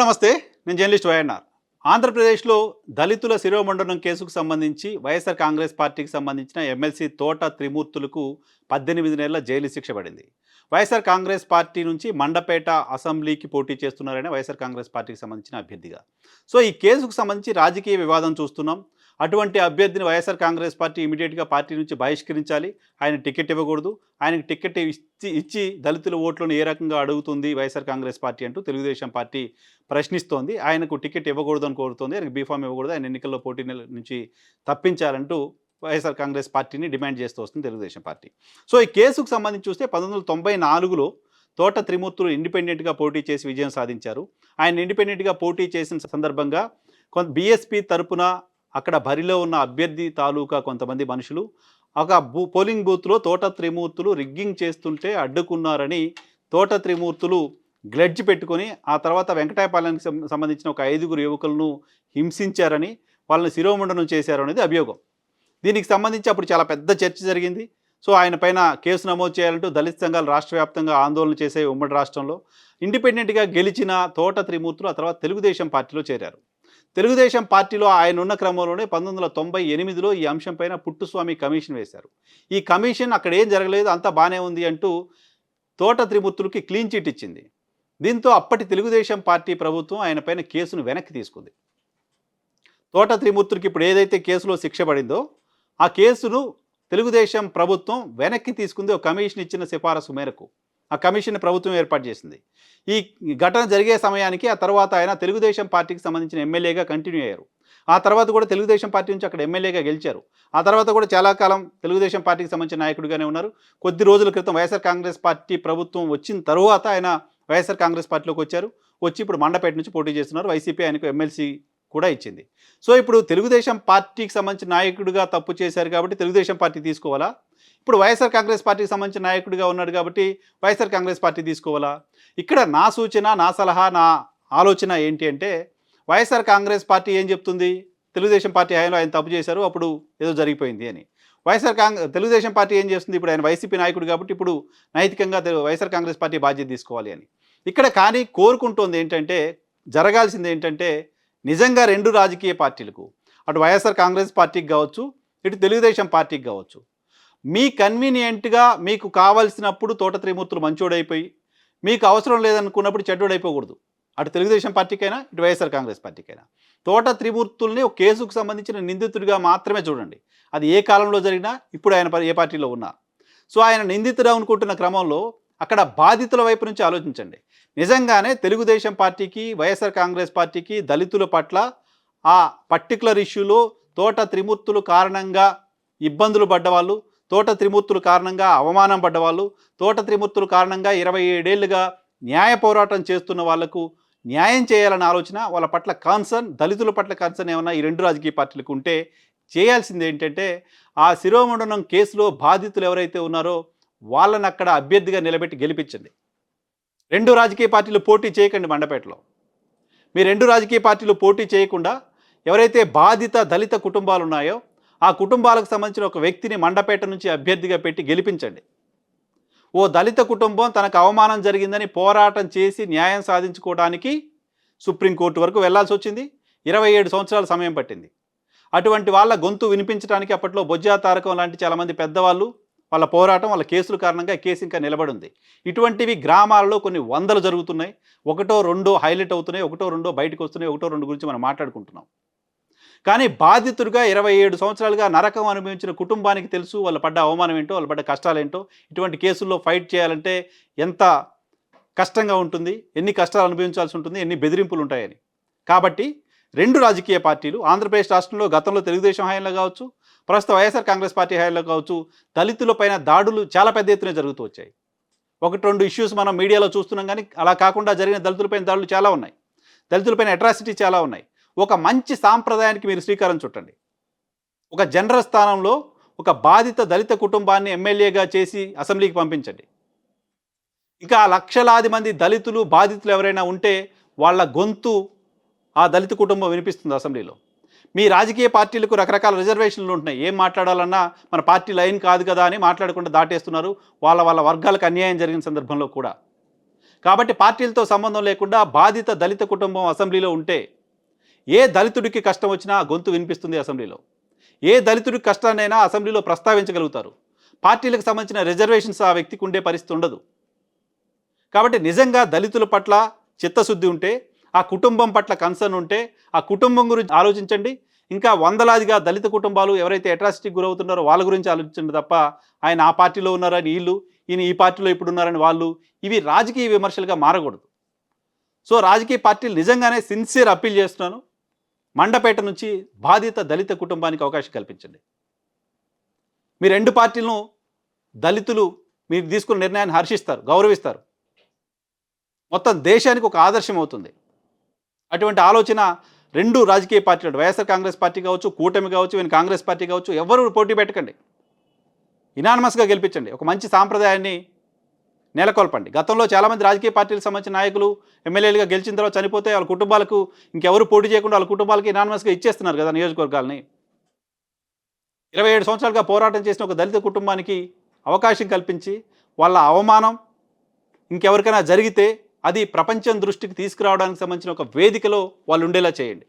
నమస్తే. నేను journalist YNR. ఆంధ్రప్రదేశ్లో దళితుల శిరోమండనం కేసుకు సంబంధించి వైఎస్ఆర్ కాంగ్రెస్ పార్టీకి సంబంధించిన ఎమ్మెల్సీ తోట త్రిమూర్తులకు పద్దెనిమిది నెలల జైలు శిక్ష పడింది. వైఎస్ఆర్ కాంగ్రెస్ పార్టీ నుంచి మండపేట అసెంబ్లీకి పోటీ చేస్తున్నారని వైఎస్ఆర్ కాంగ్రెస్ పార్టీకి సంబంధించిన అభ్యర్థిగా. సో ఈ కేసుకు సంబంధించి రాజకీయ వివాదం చూస్తున్నాం. అటువంటి అభ్యర్థిని వైఎస్ఆర్ కాంగ్రెస్ పార్టీ ఇమీడియట్గా పార్టీ నుంచి బహిష్కరించాలి. ఆయన టికెట్ ఇవ్వకూడదు. ఆయనకు టికెట్ ఇచ్చి ఇచ్చి దళితుల ఓట్లను ఏ రకంగా అడుగుతుంది వైఎస్ఆర్ కాంగ్రెస్ పార్టీ అంటూ తెలుగుదేశం పార్టీ ప్రశ్నిస్తోంది. ఆయనకు టికెట్ ఇవ్వకూడదు అని కోరుతోంది. ఆయనకు బీఫామ్ ఇవ్వకూడదు. ఆయన ఎన్నికల్లో పోటీ నుంచి తప్పించాలంటూ వైఎస్ఆర్ కాంగ్రెస్ పార్టీని డిమాండ్ చేస్తూ వస్తుంది తెలుగుదేశం పార్టీ. సో ఈ కేసుకు సంబంధించి చూస్తే పంతొమ్మిది వందల తొంభై నాలుగులో తోట త్రిమూర్తులు ఇండిపెండెంట్గా పోటీ చేసి విజయం సాధించారు. ఆయన ఇండిపెండెంట్గా పోటీ చేసిన సందర్భంగా కొంత బీఎస్పీ తరపున అక్కడ బరిలో ఉన్న అభ్యర్థి తాలూకా కొంతమంది మనుషులు ఒక బూ పోలింగ్ బూత్లో తోట త్రిమూర్తులు రిగ్గింగ్ చేస్తుంటే అడ్డుకున్నారని తోట త్రిమూర్తులు గ్లడ్జ్ పెట్టుకొని ఆ తర్వాత వెంకటాయపాలెంకి సంబంధించిన ఒక ఐదుగురు యువకులను హింసించారని వాళ్ళని శిరోమండనం చేశారు అనేది అభియోగం. దీనికి సంబంధించి అప్పుడు చాలా పెద్ద చర్చ జరిగింది. సో ఆయన పైన కేసు నమోదు చేయాలంటూ దళిత సంఘాలు రాష్ట్ర వ్యాప్తంగా ఆందోళన చేసే ఉమ్మడి రాష్ట్రంలో. ఇండిపెండెంట్గా గెలిచిన తోట త్రిమూర్తులు ఆ తర్వాత తెలుగుదేశం పార్టీలో చేరారు. తెలుగుదేశం పార్టీలో ఆయన ఉన్న క్రమంలోనే పంతొమ్మిది వందల తొంభై ఎనిమిదిలో ఈ అంశం పైన పుట్టుస్వామి కమిషన్ వేశారు. ఈ కమిషన్ అక్కడ ఏం జరగలేదు అంతా బాగానే ఉంది అంటూ తోట త్రిమూర్తులకి క్లీన్ చిట్ ఇచ్చింది. దీంతో అప్పటి తెలుగుదేశం పార్టీ ప్రభుత్వం ఆయన పైన కేసును వెనక్కి తీసుకుంది. తోట త్రిమూర్తులకి ఇప్పుడు ఏదైతే కేసులో శిక్ష పడిందో ఆ కేసును తెలుగుదేశం ప్రభుత్వం వెనక్కి తీసుకుంది ఒక కమిషన్ ఇచ్చిన సిఫారసు మేరకు. ఆ కమిషన్ ప్రభుత్వం ఏర్పాటు చేసింది. ఈ ఘటన జరిగే సమయానికి ఆ తర్వాత ఆయన తెలుగుదేశం పార్టీకి సంబంధించిన ఎమ్మెల్యేగా కంటిన్యూ అయ్యారు. ఆ తర్వాత కూడా తెలుగుదేశం పార్టీ నుంచి అక్కడ ఎమ్మెల్యేగా గెలిచారు. ఆ తర్వాత కూడా చాలా కాలం తెలుగుదేశం పార్టీకి సంబంధించిన నాయకుడిగానే ఉన్నారు. కొద్ది రోజుల క్రితం వైఎస్ఆర్ కాంగ్రెస్ పార్టీ ప్రభుత్వం వచ్చిన తర్వాత ఆయన వైఎస్ఆర్ కాంగ్రెస్ పార్టీలోకి వచ్చారు. వచ్చి ఇప్పుడు మండపేట నుంచి పోటీ చేస్తున్నారు. వైసీపీ ఆయనకు ఎమ్మెల్సీ కూడా ఇచ్చింది. సో ఇప్పుడు తెలుగుదేశం పార్టీకి సంబంధించిన నాయకుడిగా తప్పు చేశారు కాబట్టి తెలుగుదేశం పార్టీ తీసుకోవాలా? ఇప్పుడు వైఎస్ఆర్ కాంగ్రెస్ పార్టీకి సంబంధించిన నాయకుడిగా ఉన్నాడు కాబట్టి వైఎస్ఆర్ కాంగ్రెస్ పార్టీ తీసుకోవాలా? ఇక్కడ నా సూచన నా సలహా నా ఆలోచన ఏంటి అంటే వైఎస్ఆర్ కాంగ్రెస్ పార్టీ ఏం చెప్తుంది? తెలుగుదేశం పార్టీ హయాంలో ఆయన తప్పు చేశారు అప్పుడు ఏదో జరిగిపోయింది అని. వైఎస్ఆర్ కాంగ్రెస్ తెలుగుదేశం పార్టీ ఏం చేస్తుంది? ఇప్పుడు ఆయన వైసీపీ నాయకుడు కాబట్టి ఇప్పుడు నైతికంగా వైఎస్ఆర్ కాంగ్రెస్ పార్టీ బాధ్యత తీసుకోవాలి అని. ఇక్కడ కానీ కోరుకుంటోంది ఏంటంటే జరగాల్సింది ఏంటంటే నిజంగా రెండు రాజకీయ పార్టీలకు అటు వైఎస్ఆర్ కాంగ్రెస్ పార్టీకి కావచ్చు ఇటు తెలుగుదేశం పార్టీకి కావచ్చు. మీ కన్వీనియంట్గా మీకు కావలసినప్పుడు తోట త్రిమూర్తులు మంచోడైపోయి మీకు అవసరం లేదనుకున్నప్పుడు చెడ్డోడైపోకూడదు. అటు తెలుగుదేశం పార్టీకైనా ఇటు వైఎస్ఆర్ కాంగ్రెస్ పార్టీకైనా. తోట త్రిమూర్తుల్ని ఒక కేసుకు సంబంధించిన నిందితుడిగా మాత్రమే చూడండి. అది ఏ కాలంలో జరిగినా ఇప్పుడు ఆయన ప- ఏ పార్టీలో ఉన్నా. సో ఆయన నిందితుడు అనుకుంటున్న క్రమంలో అక్కడ బాధితుల వైపు నుంచి ఆలోచించండి. నిజంగానే తెలుగుదేశం పార్టీకి వైఎస్ఆర్ కాంగ్రెస్ పార్టీకి దళితుల పట్ల ఆ పర్టికులర్ ఇష్యూలో తోట త్రిమూర్తులు కారణంగా ఇబ్బందులు పడ్డవాళ్ళు తోట త్రిమూర్తులు కారణంగా అవమానం పడ్డవాళ్ళు తోట త్రిమూర్తులు కారణంగా ఇరవై ఏడేళ్ళుగా న్యాయ పోరాటం చేస్తున్న వాళ్ళకు న్యాయం చేయాలన్న ఆలోచన వాళ్ళ పట్ల కాన్సర్న్ దళితుల పట్ల కాన్సర్న్ ఏమన్నా ఈ రెండు రాజకీయ పార్టీలకు ఉంటే చేయాల్సింది ఏంటంటే ఆ శిరోమండనం కేసులో బాధితులు ఎవరైతే ఉన్నారో వాళ్ళని అక్కడ అభ్యర్థిగా నిలబెట్టి గెలిపించండి. రెండు రాజకీయ పార్టీలు పోటీ చేయకండి మండపేటలో. మీ రెండు రాజకీయ పార్టీలు పోటీ చేయకుండా ఎవరైతే బాధిత దళిత కుటుంబాలు ఉన్నాయో ఆ కుటుంబాలకు సంబంధించిన ఒక వ్యక్తిని మండపేట నుంచి అభ్యర్థిగా పెట్టి గెలిపించండి. ఓ దళిత కుటుంబం తనకు అవమానం జరిగిందని పోరాటం చేసి న్యాయం సాధించుకోవడానికి సుప్రీంకోర్టు వరకు వెళ్ళాల్సి వచ్చింది. ఇరవై ఏడు సంవత్సరాల సమయం పట్టింది. అటువంటి వాళ్ళ గొంతు వినిపించడానికి అప్పట్లో బొజ్జా తారకం లాంటి చాలామంది పెద్దవాళ్ళు వాళ్ళ పోరాటం వాళ్ళ కేసుల కారణంగా కేసు ఇంకా నిలబడింది. ఇటువంటివి గ్రామాలలో కొన్ని వందలు జరుగుతున్నాయి. ఒకటో రెండో హైలైట్ అవుతున్నాయి. ఒకటో రెండో బయటకు వస్తున్నాయి. ఒకటో రెండు గురించి మనం మాట్లాడుకుంటున్నాం. కానీ బాధితుడిగా ఇరవై ఏడు సంవత్సరాలుగా నరకం అనుభవించిన కుటుంబానికి తెలుసు వాళ్ళు పడ్డ అవమానం ఏంటో వాళ్ళు పడ్డ కష్టాలు ఏంటో ఇటువంటి కేసుల్లో ఫైట్ చేయాలంటే ఎంత కష్టంగా ఉంటుంది ఎన్ని కష్టాలు అనుభవించాల్సి ఉంటుంది ఎన్ని బెదిరింపులు ఉంటాయని. కాబట్టి రెండు రాజకీయ పార్టీలు ఆంధ్రప్రదేశ్ రాష్ట్రంలో గతంలో తెలుగుదేశం హయాంలో కావచ్చు ప్రస్తుత వైఎస్ఆర్ కాంగ్రెస్ పార్టీ హయాంలో కావచ్చు దళితులపైన దాడులు చాలా పెద్ద ఎత్తున జరుగుతూ వచ్చాయి. ఒకటి రెండు ఇష్యూస్ మనం మీడియాలో చూస్తున్నాం కానీ అలా కాకుండా జరిగిన దళితులపైన దాడులు చాలా ఉన్నాయి. దళితులపైన అట్రాసిటీ చాలా ఉన్నాయి. ఒక మంచి సాంప్రదాయానికి మీరు శ్రీకారం చుట్టండి. ఒక జనరల్ స్థానంలో ఒక బాధిత దళిత కుటుంబాన్ని ఎమ్మెల్యేగా చేసి అసెంబ్లీకి పంపించండి. ఇంకా లక్షలాది మంది దళితులు బాధితులు ఎవరైనా ఉంటే వాళ్ళ గొంతు ఆ దళిత కుటుంబం వినిపిస్తుంది అసెంబ్లీలో. మీ రాజకీయ పార్టీలకు రకరకాల రిజర్వేషన్లు ఉంటున్నాయి. ఏం మాట్లాడాలన్నా మన పార్టీ లైన్ కాదు కదా అని మాట్లాడకుండా దాటేస్తున్నారు. వాళ్ళ వాళ్ళ వర్గాలకు అన్యాయం జరిగిన సందర్భంలో కూడా. కాబట్టి పార్టీలతో సంబంధం లేకుండా బాధిత దళిత కుటుంబం అసెంబ్లీలో ఉంటే ఏ దళితుడికి కష్టం వచ్చినా ఆ గొంతు వినిపిస్తుంది అసెంబ్లీలో. ఏ దళితుడికి కష్టాన్నైనా అసెంబ్లీలో ప్రస్తావించగలుగుతారు. పార్టీలకు సంబంధించిన రిజర్వేషన్స్ ఆ వ్యక్తికి ఉండే పరిస్థితి ఉండదు. కాబట్టి నిజంగా దళితుల పట్ల చిత్తశుద్ధి ఉంటే ఆ కుటుంబం పట్ల కన్సర్న్ ఉంటే ఆ కుటుంబం గురించి ఆలోచించండి. ఇంకా వందలాదిగా దళిత కుటుంబాలు ఎవరైతే అట్రాసిటీకి గురవుతున్నారో వాళ్ళ గురించి ఆలోచించండి తప్ప ఆయన ఆ పార్టీలో ఉన్నారని వీళ్ళు ఈయన ఈ పార్టీలో ఇప్పుడు ఉన్నారని వాళ్ళు ఇవి రాజకీయ విమర్శలుగా మారకూడదు. సో రాజకీయ పార్టీలు నిజంగానే సిన్సియర్ అప్పీల్ చేస్తున్నాను. మండపేట నుంచి బాధిత దళిత కుటుంబానికి అవకాశం కల్పించండి. మీ రెండు పార్టీలను దళితులు మీరు తీసుకున్న నిర్ణయాన్ని హర్షిస్తారు గౌరవిస్తారు. మొత్తం దేశానికి ఒక ఆదర్శం అవుతుంది. అటువంటి ఆలోచన రెండు రాజకీయ పార్టీలు వైఎస్ఆర్ కాంగ్రెస్ పార్టీ కావచ్చు కూటమి కావచ్చు ఈయన కాంగ్రెస్ పార్టీ కావచ్చు ఎవరు పోటీ పెట్టకండి. ఇనానమస్గా గెలిపించండి. ఒక మంచి సాంప్రదాయాన్ని నెలకొల్పండి. గతంలో చాలామంది రాజకీయ పార్టీలకు సంబంధించిన నాయకులు ఎమ్మెల్యేలుగా గెలిచిన తర్వాత చనిపోతే వాళ్ళ కుటుంబాలకు ఇంకెవరు పోటీ చేయకుండా వాళ్ళ కుటుంబాలకి ఇనానమస్గా ఇచ్చేస్తున్నారు కదా నియోజకవర్గాలని. ఇరవై ఏడు సంవత్సరాలుగా పోరాటం చేసిన ఒక దళిత కుటుంబానికి అవకాశం కల్పించి వాళ్ళ అవమానం ఇంకెవరికైనా జరిగితే అది ప్రపంచం దృష్టికి తీసుకురావడానికి సంబంధించిన ఒక వేదికలో వాళ్ళు ఉండేలా చేయండి.